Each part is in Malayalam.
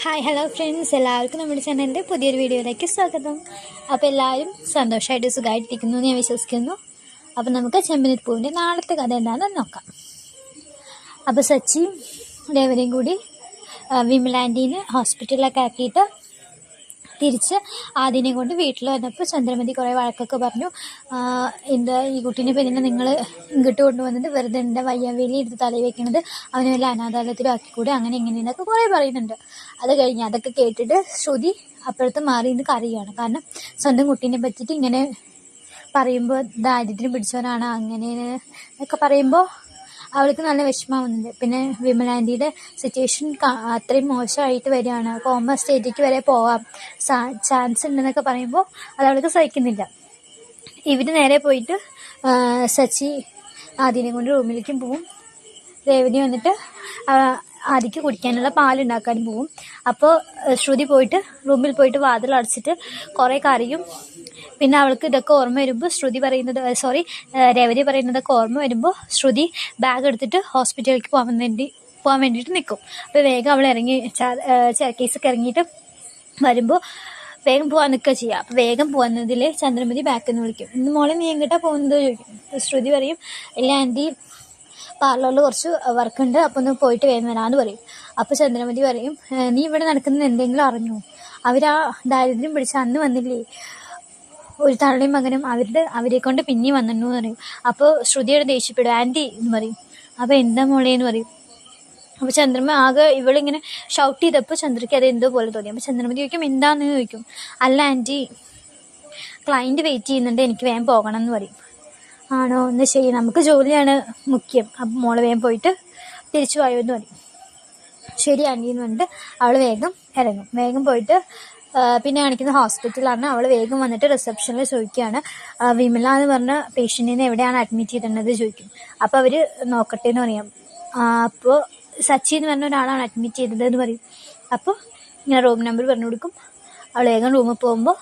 ഹായ് ഹലോ ഫ്രണ്ട്സ് എല്ലാവർക്കും നമ്മുടെ ചാനലിന്റെ പുതിയൊരു വീഡിയോയിലേക്ക് സ്വാഗതം. അപ്പോൾ എല്ലാവരും സന്തോഷമായിട്ട് സുഖമായിട്ടിരിക്കുന്നു എന്ന് ഞാൻ വിശ്വസിക്കുന്നു. അപ്പോൾ നമുക്ക് ചെമ്പനിപ്പൂവിന്റെ നാളത്തെ കഥ എന്താണെന്ന് നോക്കാം. അപ്പോൾ സച്ചിയും രേവതിയും കൂടി വിമലാന്റീനെ ഹോസ്പിറ്റലിലൊക്കെ ആക്കിയിട്ട് തിരിച്ച് ആദിനെ കൊണ്ട് വീട്ടിൽ വന്നപ്പോൾ ചന്ദ്രമതി കുറേ വഴക്കൊക്കെ പറഞ്ഞു. എന്താ ഈ കുട്ടീനെ പിന്നെ നിങ്ങൾ ഇങ്ങോട്ട് കൊണ്ടുവന്നത് വെറുതെ എന്റെ വയ്യാവേലി എടുത്ത് തലയിൽ വെക്കണത്? അവനെ വല്ല അനാഥാലയത്തിലും ആക്കിക്കൂടെ അങ്ങനെ ഇങ്ങനെയെന്നൊക്കെ കുറേ പറയുന്നുണ്ട്. അത് കഴിഞ്ഞ് അതൊക്കെ കേട്ടിട്ട് ശ്രുതി അപ്പുറത്ത് മാറി നിന്ന് കറിയാണ് കാരണം സ്വന്തം കുട്ടീനെ പറ്റിയിട്ട് ഇങ്ങനെ പറയുമ്പോൾ ദാരിദ്ര്യം പിടിച്ചവനാണ് അങ്ങനെ എന്നൊക്കെ പറയുമ്പോൾ അവൾക്ക് നല്ല വിഷമാവുന്നുണ്ട് പിന്നെ വിമലാന്റിയുടെ സിറ്റുവേഷൻ അത്രയും മോശമായിട്ട് വരികയാണ്. കോമ സ്റ്റേജിലേക്ക് വരെ പോവാം. ചാൻസ് ഉണ്ടെന്നൊക്കെ പറയുമ്പോൾ അത് അവൾക്ക് സഹിക്കുന്നില്ല. ഇവർ നേരെ പോയിട്ട് സച്ചി ആദ്യനെ കൊണ്ട് റൂമിലേക്കും പോവും. രേവതി വന്നിട്ട് ആദിക്ക് കുടിക്കാനുള്ള പാലുണ്ടാക്കാനും പോവും. അപ്പോൾ ശ്രുതി പോയിട്ട് റൂമിൽ പോയിട്ട് വാതിൽ അടച്ചിട്ട് കുറേ കറിയും പിന്നെ അവൾക്ക് ഇതൊക്കെ ഓർമ്മ വരുമ്പോൾ ശ്രുതി പറയുന്നത് സോറി രേവതി പറയുന്നതൊക്കെ ഓർമ്മ വരുമ്പോൾ ശ്രുതി ബാഗ് എടുത്തിട്ട് ഹോസ്പിറ്റലിലേക്ക് പോകാൻ വേണ്ടി പോകാൻ വേണ്ടിയിട്ട് നിൽക്കും അപ്പോൾ വേഗം അവൾ ഇറങ്ങി ചെയർക്കേസൊക്കെ ഇറങ്ങിയിട്ട് വരുമ്പോൾ വേഗം പോകാൻ നിൽക്കുക ചെയ്യുക അപ്പോൾ വേഗം പോകുന്നതിൽ ചന്ദ്രമതി ബാക്കിൽ നിന്ന് വിളിക്കും. ഇന്ന് മോളെ നീ എങ്ങോട്ടാണ് പോകുന്നത്? ചോദിക്കും. ശ്രുതി പറയും ഇല്ല ആന്റി പാർലറിൽ കുറച്ച് വർക്ക് ഉണ്ട് ഒന്ന് പോയിട്ട് വേഗം വരാമെന്ന് പറയും. അപ്പോൾ ചന്ദ്രമതി പറയും നീ ഇവിടെ നടക്കുന്നത് എന്തെങ്കിലും അറിഞ്ഞു? അവരാ ദാരിദ്ര്യം പിടിച്ച അന്ന് വന്നില്ലേ? ഒരു തള്ളയും മകനും അവരുടെ അവരെ കൊണ്ട് പിന്നെയും വന്നിട്ടു എന്ന് പറയും അപ്പോൾ ശ്രുതിയോട് ദേഷ്യപ്പെടും ആന്റി എന്ന് പറയും. അപ്പോൾ എന്താ മോളെ എന്ന് പറയും. അപ്പോൾ ചന്ദ്രമ ആകെ ഇവളിങ്ങനെ ഷൗട്ട് ചെയ്തപ്പോൾ ചന്ദ്രയ്ക്ക് അത് എന്തോ പോലെ തോന്നി. അപ്പോൾ ചന്ദ്രമതി ചോദിക്കും എന്താന്ന്? ചോദിക്കും. അല്ല ആന്റി ക്ലയന്റ് വെയിറ്റ് ചെയ്യുന്നുണ്ട്. എനിക്ക് വേഗം പോകണം എന്ന് പറയും. ആണോ? എന്ന് ശരി. നമുക്ക് ജോലിയാണ് മുഖ്യം. അപ്പം മോൾ വേഗം പോയിട്ട് തിരിച്ചു പോയോ എന്ന് പറയും. ശരി ആന്റി എന്ന് പറഞ്ഞിട്ട് അവൾ വേഗം ഇറങ്ങും. വേഗം പോയിട്ട് പിന്നെ കാണിക്കുന്ന ഹോസ്പിറ്റലാണ് അവൾ വേഗം വന്നിട്ട് റിസപ്ഷനിൽ ചോദിക്കുകയാണ് വിമല എന്ന് പറഞ്ഞ പേഷ്യന്റിനെ എവിടെയാണ് അഡ്മിറ്റ് ചെയ്തിട്ടുള്ളത് ചോദിക്കും. അപ്പോൾ അവർ നോക്കട്ടെ എന്ന് പറയാം. അപ്പോൾ സച്ചി എന്ന് പറഞ്ഞ ഒരാളാണ് അഡ്മിറ്റ് ചെയ്തത് എന്ന് പറയും. അപ്പോൾ ഇങ്ങനെ റൂം നമ്പർ പറഞ്ഞു കൊടുക്കും. അവൾ വേഗം റൂമിൽ പോകുമ്പോൾ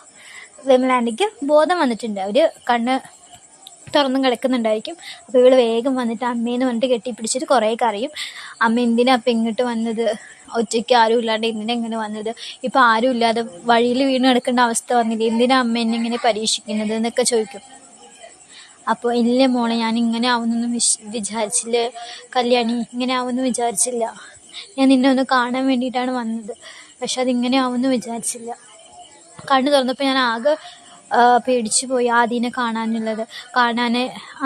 വിമലാന്റിക്ക് ബോധം വന്നിട്ടുണ്ട്. അവർ കണ്ണ് തുറന്നും കിടക്കുന്നുണ്ടായിരിക്കും. അപ്പോൾ ഇവൾ വേഗം വന്നിട്ട് അമ്മേന്ന് പറഞ്ഞിട്ട് കെട്ടിപ്പിടിച്ചിട്ട് കുറേ കരയും. അമ്മ എന്തിനാ അപ്പം ഇങ്ങോട്ട് വന്നത്? ഒറ്റയ്ക്ക് ആരും ഇല്ലാണ്ട് എന്തിനാ ഇങ്ങനെ വന്നത്? ഇപ്പം ആരും ഇല്ലാതെ വഴിയിൽ വീണ് കിടക്കേണ്ട അവസ്ഥ വന്നില്ല? എന്തിനാ അമ്മ എന്നെ ഇങ്ങനെ പരീക്ഷിക്കുന്നത് എന്നൊക്കെ ചോദിക്കും. അപ്പോൾ ഇല്ല മോളെ ഞാൻ ഇങ്ങനെ ആവുന്നൊന്നും വിശ് വിചാരിച്ചില്ല. കല്യാണി ഇങ്ങനെ ആവുമെന്ന് വിചാരിച്ചില്ല. ഞാൻ നിന്നെ ഒന്ന് കാണാൻ വേണ്ടിയിട്ടാണ് വന്നത്. പക്ഷെ അതിങ്ങനെ ആവുമെന്ന് വിചാരിച്ചില്ല. കണ്ണു തുറന്നപ്പോൾ ഞാൻ ആകെ പേടിച്ചു പോയി ആദീനെ കാണാനുള്ളത്. കാണാൻ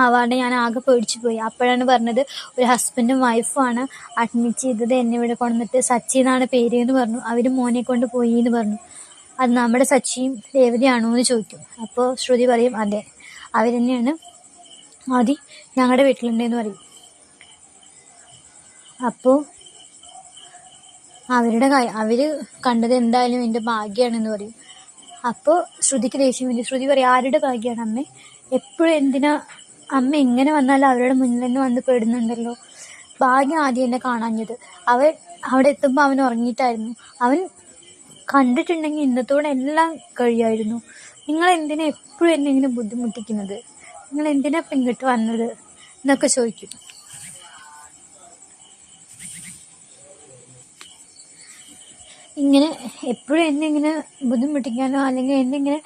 ആവാണ്ട് ഞാൻ ആകെ പേടിച്ചു പോയി അപ്പോഴാണ് പറഞ്ഞത് ഒരു ഹസ്ബൻഡും വൈഫുമാണ് അഡ്മിറ്റ് ചെയ്തത് എന്നെ ഇവിടെ കൊണ്ടുവന്നിട്ട് സച്ചി എന്നാണ് പേര് എന്ന് പറഞ്ഞു. അവർ മോനെ കൊണ്ട് പോയി എന്ന് പറഞ്ഞു. അത് നമ്മുടെ സച്ചിയും രേവതിയാണോ എന്ന് ചോദിക്കും. അപ്പോൾ ശ്രുതി പറയും അതെ അവർ തന്നെയാണ്. ആദി ഞങ്ങളുടെ വീട്ടിലുണ്ടെന്ന് പറയും. അപ്പോൾ അവരുടെ അവർ കണ്ടത് എന്തായാലും എന്റെ ഭാഗ്യമാണെന്ന് പറയും. അപ്പോൾ ശ്രുതിക്ക് ദേഷ്യം വരും. ശ്രുതി പറയും ആരുടെ ഭാഗ്യമാണ് അമ്മ? എപ്പോഴും എന്തിനാ അമ്മ എങ്ങനെ വന്നാലും അവരുടെ മുന്നിൽ തന്നെ വന്ന് പെടുന്നുണ്ടല്ലോ? ഭാഗ്യം ആദ്യം എന്നെ കാണാഞ്ഞത്. അവൻ അവിടെ എത്തുമ്പോൾ അവൻ ഉറങ്ങിയിട്ടായിരുന്നു. അവൻ കണ്ടിട്ടുണ്ടെങ്കിൽ ഇന്നത്തോടെ എല്ലാം കഴിയായിരുന്നു. നിങ്ങൾ എന്തിനാ എപ്പോഴും എന്നെ ഇങ്ങനെ ബുദ്ധിമുട്ടിക്കുന്നത്? നിങ്ങൾ എന്തിനാ ഇപ്പം ഇങ്ങോട്ട് വന്നത്? എന്നൊക്കെ ചോദിക്കും. ഇങ്ങനെ എപ്പോഴും എന്നെ ഇങ്ങനെ ബുദ്ധിമുട്ടിക്കാനോ അല്ലെങ്കിൽ എന്നെ ഇങ്ങനെ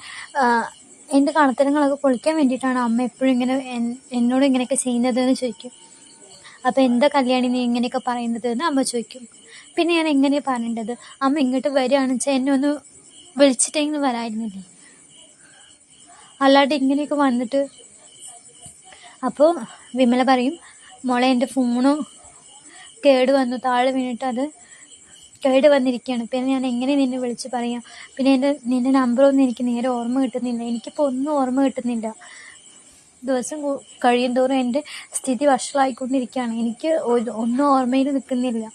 എന്റെ കണത്തരങ്ങളൊക്കെ പൊളിക്കാൻ വേണ്ടിയിട്ടാണ് അമ്മ എപ്പോഴും ഇങ്ങനെ എന്നോട് ഇങ്ങനെയൊക്കെ ചെയ്യുന്നത് എന്ന് ചോദിക്കും. അപ്പോൾ എന്താ കല്യാണി നീ ഇങ്ങനെയൊക്കെ പറയുന്നത് എന്ന് അമ്മ ചോദിക്കും. പിന്നെ ഞാൻ എങ്ങനെയാണ് പറയേണ്ടത്? അമ്മ ഇങ്ങോട്ട് വരികയാണെന്ന് വെച്ചാൽ എന്നെ ഒന്ന് വിളിച്ചിട്ടെങ്കിലും വരായിരുന്നില്ലേ? അല്ലാണ്ട് ഇങ്ങനെയൊക്കെ വന്നിട്ട് അപ്പോൾ വിമല പറയും മോളെ എന്റെ ഫോണും കേട് വന്നു. താഴെ വീണിട്ട് അത് കേട് വന്നിരിക്കുകയാണ്. പിന്നെ ഞാൻ എങ്ങനെ നിന്നെ വിളിച്ച് പറയാം? പിന്നെ എന്റെ നിന്റെ നമ്പറൊന്നും എനിക്ക് നേരെ ഓർമ്മ കിട്ടുന്നില്ല. എനിക്കിപ്പോൾ ഒന്നും ഓർമ്മ കിട്ടുന്നില്ല. ദിവസം കു- കഴിയും തോറും എന്റെ സ്ഥിതി വഷളായിക്കൊണ്ടിരിക്കുകയാണ്. എനിക്ക് ഒന്നും ഓർമ്മയിൽ നിൽക്കുന്നില്ല.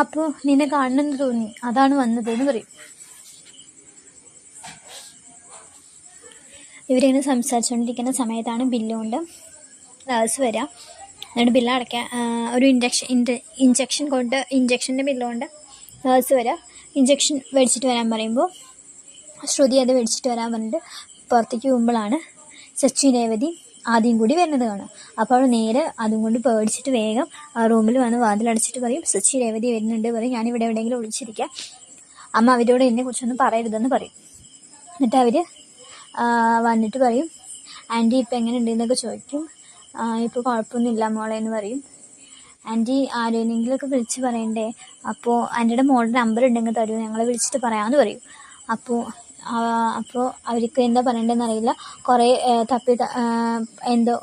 അപ്പോൾ നിന്നെ കാണണമെന്ന് തോന്നി. അതാണ് വന്നത് എന്ന് പറയും. ഇവരിങ്ങനെ സംസാരിച്ചുകൊണ്ടിരിക്കുന്ന സമയത്താണ് ബില്ലുകൊണ്ട് ക്ലാസ് വരിക എന്നിട്ട് ബില്ല് ഒരു ഇൻജക്ഷൻ ഇൻജ ഇഞ്ചക്ഷൻ കൊണ്ട് ഇഞ്ചക്ഷന്റെ ബില്ലുകൊണ്ട് നേഴ്സ് വരിക ഇഞ്ചക്ഷൻ മേടിച്ചിട്ട് വരാൻ പറയുമ്പോൾ ശ്രുതി അത് മേടിച്ചിട്ട് വരാൻ പറഞ്ഞിട്ട് പുറത്തേക്ക് പോകുമ്പോഴാണ് സച്ചു രേവതി ആദ്യം കൂടി വരുന്നത് കാണാം. അപ്പോൾ അവൾ നേരെ അതും കൊണ്ട് പേടിച്ചിട്ട് വേഗം ആ റൂമിൽ വന്ന് വാതിലടച്ചിട്ട് പറയും സച്ചി രേവതി വരുന്നുണ്ട് പറയും ഞാനിവിടെ എവിടെയെങ്കിലും ഒളിച്ചിരിക്കാം അമ്മ അവരോട് എന്നെ കുറിച്ചൊന്നും പറയരുതെന്ന് പറയും. എന്നിട്ട് അവർ വന്നിട്ട് പറയും ആന്റി ഇപ്പം എങ്ങനെ ഉണ്ടെന്നൊക്കെ ചോദിക്കും. ഇപ്പോൾ കുഴപ്പമൊന്നുമില്ല മോളെ എന്ന് പറയും. ആന്റി ആരെയെങ്കിലുമൊക്കെ വിളിച്ച് പറയണ്ടേ? അപ്പോൾ ആന്റിയുടെ മോളുടെ നമ്പർ ഉണ്ടെങ്കിൽ തരൂ ഞങ്ങളെ വിളിച്ചിട്ട് പറയാമെന്ന് പറയും. അപ്പോൾ അപ്പോൾ അവർക്ക് എന്താ പറയണ്ടതെന്ന് അറിയില്ല. കുറേ തപ്പി എന്തോ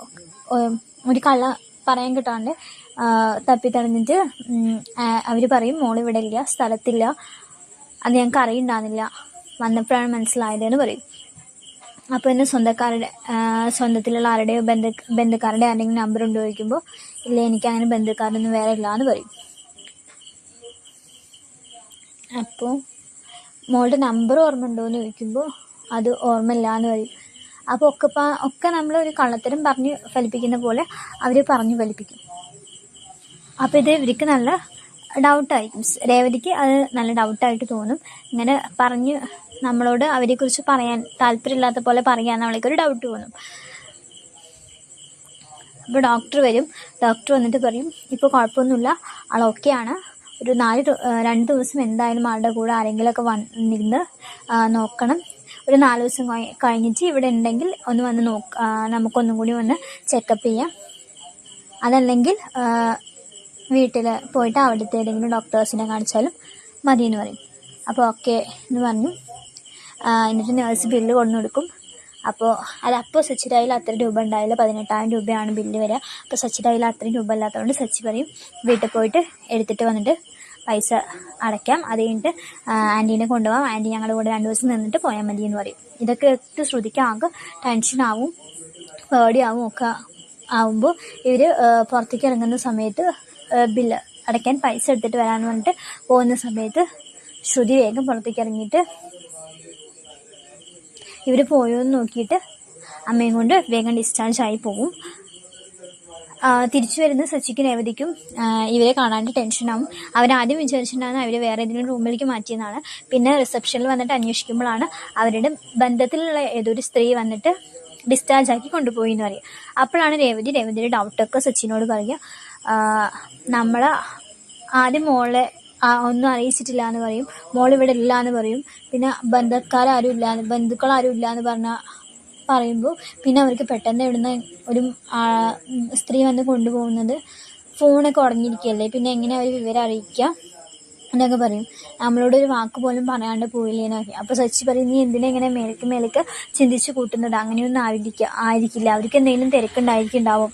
ഒരു കള്ള പറയാൻ കിട്ടാണ്ട് തപ്പി തടഞ്ഞിട്ട് അവർ പറയും മോൾ ഇവിടെ ഇല്ല സ്ഥലത്തില്ല. അത് ഞങ്ങൾക്ക് അറിയുണ്ടാകുന്നില്ല വന്നപ്പോഴാണ് മനസ്സിലായതെന്ന് പറയും. അപ്പോൾ എന്നെ സ്വന്തക്കാരുടെ സ്വന്തത്തിലുള്ള ആരുടെയോ ബന്ധു ബന്ധുക്കാരുടെ ആരുടെയെങ്കിലും നമ്പർ ഉണ്ടോ ചോദിക്കുമ്പോൾ ഇല്ല എനിക്ക് അങ്ങനെ ബന്ധുക്കാരൊന്നും വേറെ ഇല്ല എന്ന് പറയും. അപ്പോൾ മോളുടെ നമ്പർ ഓർമ്മ എന്ന് ചോദിക്കുമ്പോൾ അത് ഓർമ്മയില്ല എന്ന് പറയും. അപ്പോൾ ഒക്കെ ഒക്കെ നമ്മൾ ഒരു കള്ളത്തരം പറഞ്ഞ് ഫലിപ്പിക്കുന്ന പോലെ അവർ പറഞ്ഞു ഫലിപ്പിക്കും. അപ്പോൾ ഇത് ഇവർക്ക് നല്ല ഡൗട്ടായിരിക്കും രേവതിക്ക് അത് നല്ല ഡൗട്ടായിട്ട് തോന്നും. ഇങ്ങനെ പറഞ്ഞ് നമ്മളോട് അവരെക്കുറിച്ച് പറയാൻ താല്പര്യമില്ലാത്ത പോലെ പറയാൻ അവളേക്കൊരു ഡൗട്ട് തോന്നും അപ്പോൾ ഡോക്ടർ വരും. ഡോക്ടർ വന്നിട്ട് പറയും ഇപ്പോൾ കുഴപ്പമൊന്നുമില്ല. ആൾ ഓക്കെയാണ് ഒരു നാല് രണ്ട് ദിവസം എന്തായാലും ആളുടെ കൂടെ ആരെങ്കിലുമൊക്കെ വന്നിരുന്ന് നോക്കണം. ഒരു നാല് ദിവസം കഴിഞ്ഞിട്ട് ഇവിടെ ഉണ്ടെങ്കിൽ ഒന്ന് വന്ന് നോക്ക നമുക്കൊന്നും കൂടി വന്ന് ചെക്കപ്പ് ചെയ്യാം. അതല്ലെങ്കിൽ വീട്ടിൽ പോയിട്ട് അവിടുത്തെ ഏതെങ്കിലും ഡോക്ടേഴ്സിനെ കാണിച്ചാലും മതിയെന്ന് പറയും. അപ്പോൾ ഓക്കെ എന്ന് പറഞ്ഞു. എന്നിട്ട് നേഴ്സ് ബില്ല് കൊണ്ടു കൊടുക്കും അപ്പോൾ അത് അപ്പോൾ സച്ചിയുടെ കയ്യിൽ അത്ര രൂപ ഉണ്ടായില്ല. പതിനെട്ടായിരം രൂപയാണ് ബില്ല് വരിക അപ്പോൾ സച്ചിയുടെ കയ്യിൽ അത്രയും രൂപ ഇല്ലാത്തതുകൊണ്ട് സച്ചി പറയും വീട്ടിൽ പോയിട്ട് എടുത്തിട്ട് വന്നിട്ട് പൈസ അടയ്ക്കാം. അത് കഴിഞ്ഞിട്ട് ആന്റീനെ കൊണ്ടുപോകാം ആന്റി ഞങ്ങളുടെ കൂടെ രണ്ട് ദിവസം നിന്നിട്ട് പോയാൽ മതി എന്ന് പറയും. ഇതൊക്കെ കേട്ട് ടെൻഷൻ ആകെ ടെൻഷനാവും പേടിയാവും ഒക്കെ ആവുമ്പോൾ ഇവർ പുറത്തേക്ക് ഇറങ്ങുന്ന സമയത്ത് ബില്ല് അടയ്ക്കാൻ പൈസ എടുത്തിട്ട് വരാമെന്ന് പറഞ്ഞിട്ട് പോകുന്ന സമയത്ത് ശ്രുതി വേഗം പുറത്തേക്ക് ഇറങ്ങിയിട്ട് ഇവർ പോയോ എന്ന് നോക്കിയിട്ട് അമ്മയും കൊണ്ട് വേഗം ഡിസ്ചാർജ് ആയി പോകും തിരിച്ചു വരുന്ന സച്ചിക്ക് രേവതിക്കും ആ, ഇവരെ കാണാണ്ട് ടെൻഷനാവും അവരാദ്യം വിചാരിച്ചിട്ടുണ്ടാകുന്ന അവർ വേറെ ഏതെങ്കിലും റൂമിലേക്ക് മാറ്റിയെന്നാണ്. പിന്നെ റിസപ്ഷനിൽ വന്നിട്ട് അന്വേഷിക്കുമ്പോഴാണ് അവരുടെ ബന്ധത്തിലുള്ള ഏതൊരു സ്ത്രീ വന്നിട്ട് ഡിസ്ചാർജ് ആക്കി കൊണ്ടുപോയി എന്ന് പറയും. അപ്പോഴാണ് രേവതി രേവതിയുടെ ഡൗട്ടൊക്കെ സച്ചിനോട് പറയുക നമ്മൾ ആദ്യം മോളെ ഒന്നും അറിയിച്ചിട്ടില്ല എന്ന് പറയും. മോൾ ഇവിടെ ഇല്ല എന്ന് പറയും. പിന്നെ ബന്ധക്കാരും ഇല്ല ബന്ധുക്കളാരും ഇല്ല എന്ന് പറഞ്ഞാൽ പറയുമ്പോൾ പിന്നെ അവർക്ക് പെട്ടെന്ന് ഇവിടുന്ന് ഒരു സ്ത്രീ വന്ന് കൊണ്ടുപോകുന്നത് ഫോണൊക്കെ ഉടഞ്ഞിരിക്കുകയല്ലേ? പിന്നെ എങ്ങനെ അവർ വിവരം അറിയിക്കുക എന്നൊക്കെ പറയും. നമ്മളോട് ഒരു വാക്ക് പോലും പറയാണ്ട് പോയില്ലേന്നൊക്കെ അപ്പോൾ സച്ചി പറയും നീ എന്തിനാ ഇങ്ങനെ മേലേക്ക് മേലേക്ക് ചിന്തിച്ച് കൂട്ടുന്നത്? അങ്ങനെയൊന്നും ആയിരിക്കുക ആയിരിക്കില്ല. അവർക്ക് എന്തെങ്കിലും തിരക്കുണ്ടായിരിക്കുന്നുണ്ടാവും.